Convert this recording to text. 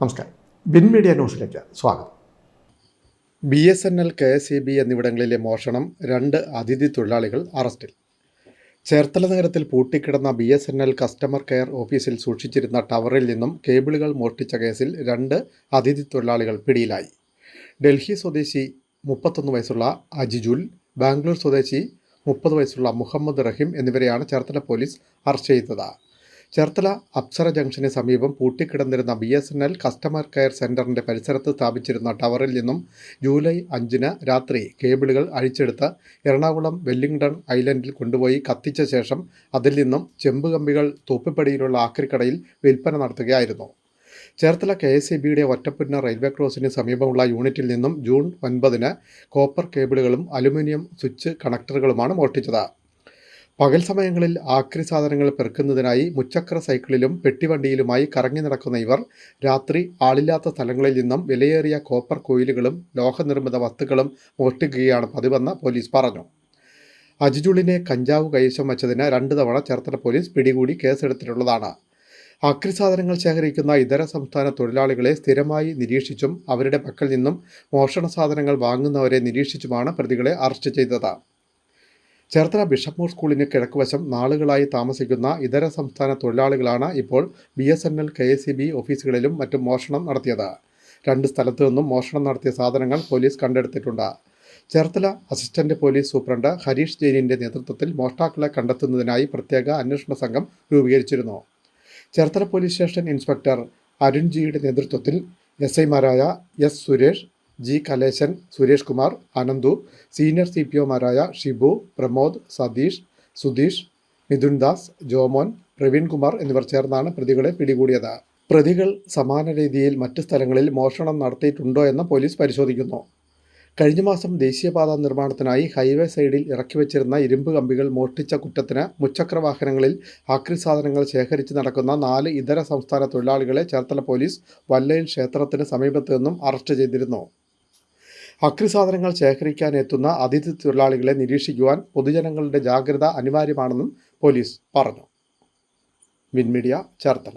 നമസ്കാരം. Bin media ന്യൂസിലേക്ക് സ്വാഗതം. B S N L K S E B എന്നിവിടങ്ങളിലെ മോഷണം രണ്ട് അതിഥി തൊഴിലാളികൾ അറസ്റ്റിൽ. ചേർത്തല നഗരത്തിൽ പൂട്ടിക്കിടന്ന B S N L customer care ഓഫീസിൽ സൂക്ഷിച്ചിരുന്ന ടവറിൽ നിന്നും കേബിളുകൾ മോഷ്ടിച്ച കേസിൽ രണ്ട് അതിഥി തൊഴിലാളികൾ പിടിയിലായി. ഡൽഹി സ്വദേശി മുപ്പത്തൊന്ന് വയസ്സുള്ള അജിജുൽ ബാംഗ്ലൂർ സ്വദേശി മുപ്പത് വയസ്സുള്ള മുഹമ്മദ് റഹീം എന്നിവരെയാണ് ചേർത്തല പോലീസ് അറസ്റ്റ് ചെയ്തത്. ചേർത്തല അപ്സര ജംഗ്ഷന് സമീപം പൂട്ടിക്കിടന്നിരുന്ന B S N L customer care സെന്ററിന്റെ പരിസരത്ത് സ്ഥാപിച്ചിരുന്ന ടവറിൽ നിന്നും ജൂലൈ അഞ്ചിന് രാത്രി കേബിളുകൾ അഴിച്ചെടുത്ത് എറണാകുളം വെല്ലിംഗ്ടൺ ഐലൻഡിൽ കൊണ്ടുപോയി കത്തിച്ച ശേഷം അതിൽ നിന്നും ചെമ്പ് കമ്പികൾ തോപ്പിപ്പടിയിലുള്ള ആക്രിക്കടയിൽ വിൽപ്പന നടത്തുകയായിരുന്നു. ചേർത്തല കെ എസ് ഇ ബിയുടെ ഒറ്റപ്പുന്ന റെയിൽവേ ക്രോസിന് സമീപമുള്ള യൂണിറ്റിൽ നിന്നും ജൂൺ ഒൻപതിന് കോപ്പർ കേബിളുകളും അലുമിനിയം സ്വിച്ച് കണക്ടറുകളുമാണ് മോഷ്ടിച്ചത്. പകൽ സമയങ്ങളിൽ ആക്രി സാധനങ്ങൾ പെറുക്കുന്നതിനായി മുച്ചക്ര സൈക്കിളിലും പെട്ടിവണ്ടിയിലുമായി കറങ്ങി നടക്കുന്ന ഇവർ രാത്രി ആളില്ലാത്ത സ്ഥലങ്ങളിൽ നിന്നും വിലയേറിയ കോപ്പർ കോയിലുകളും ലോഹനിർമ്മിത വസ്തുക്കളും മോഷ്ടിക്കുകയാണ് പതിവെന്ന് പോലീസ് പറഞ്ഞു. അജിജുളിനെ കഞ്ചാവ് കൈവശം വച്ചതിന് രണ്ട് തവണ ചേർത്തല പോലീസ് പിടികൂടി കേസെടുത്തിട്ടുള്ളതാണ്. അക്രി സാധനങ്ങൾ ശേഖരിക്കുന്ന ഇതര സംസ്ഥാന തൊഴിലാളികളെ സ്ഥിരമായി നിരീക്ഷിച്ചും അവരുടെ പക്കൽ നിന്നും മോഷണ സാധനങ്ങൾ വാങ്ങുന്നവരെ നിരീക്ഷിച്ചുമാണ് പ്രതികളെ അറസ്റ്റ് ചെയ്തത്. ചേർത്തല ബിഷപ്പ് മോർ സ്കൂളിന് കിഴക്കുവശം നാളുകളായി താമസിക്കുന്ന ഇതര സംസ്ഥാന തൊഴിലാളികളാണ് ഇപ്പോൾ B S N L K S C B ഓഫീസുകളിലും മറ്റും മോഷണം നടത്തിയത്. രണ്ട് സ്ഥലത്തു നിന്നും മോഷണം നടത്തിയ സാധനങ്ങൾ പോലീസ് കണ്ടെടുത്തിട്ടുണ്ട്. Cherthala assistant police superintendent Harish ജെയിനിന്റെ നേതൃത്വത്തിൽ മോഷ്ടാക്കളെ കണ്ടെത്തുന്നതിനായി പ്രത്യേക അന്വേഷണ സംഘം രൂപീകരിച്ചിരുന്നു. Cherthala police station inspector Arun ജിയുടെ നേതൃത്വത്തിൽ എസ് ഐമാരായ S Suresh G. Kaleshan Suresh Kumar Ananthu senior C. P. ഒമാരായ Shibu Pramod Satheesh Sudheesh Mithun Das Jomon Praveen Kumar എന്നിവർ ചേർന്നാണ് പ്രതികളെ പിടികൂടിയത്. പ്രതികൾ സമാന രീതിയിൽ മറ്റ് സ്ഥലങ്ങളിൽ മോഷണം നടത്തിയിട്ടുണ്ടോ എന്ന് പോലീസ് പരിശോധിക്കുന്നു. കഴിഞ്ഞ മാസം ദേശീയപാത നിർമ്മാണത്തിനായി ഹൈവേ സൈഡിൽ ഇറക്കി വച്ചിരുന്ന ഇരുമ്പ് കമ്പികൾ മോഷ്ടിച്ച കുറ്റത്തിന് മുച്ചക്ര വാഹനങ്ങളിൽ ആക്രി സാധനങ്ങൾ ശേഖരിച്ച് നടക്കുന്ന നാല് ഇതര സംസ്ഥാന തൊഴിലാളികളെ ചേർത്തല പോലീസ് വല്ലയിൽ ക്ഷേത്രത്തിന് സമീപത്തു നിന്നും അറസ്റ്റ് ചെയ്തിരുന്നു. അക്രി സാധനങ്ങൾ ശേഖരിക്കാൻ എത്തുന്ന അതിഥി തൊഴിലാളികളെ നിരീക്ഷിക്കുവാൻ പൊതുജനങ്ങളുടെ ജാഗ്രത അനിവാര്യമാണെന്നും പോലീസ് പറഞ്ഞു. മിൻമീഡിയ ചേർത്തല.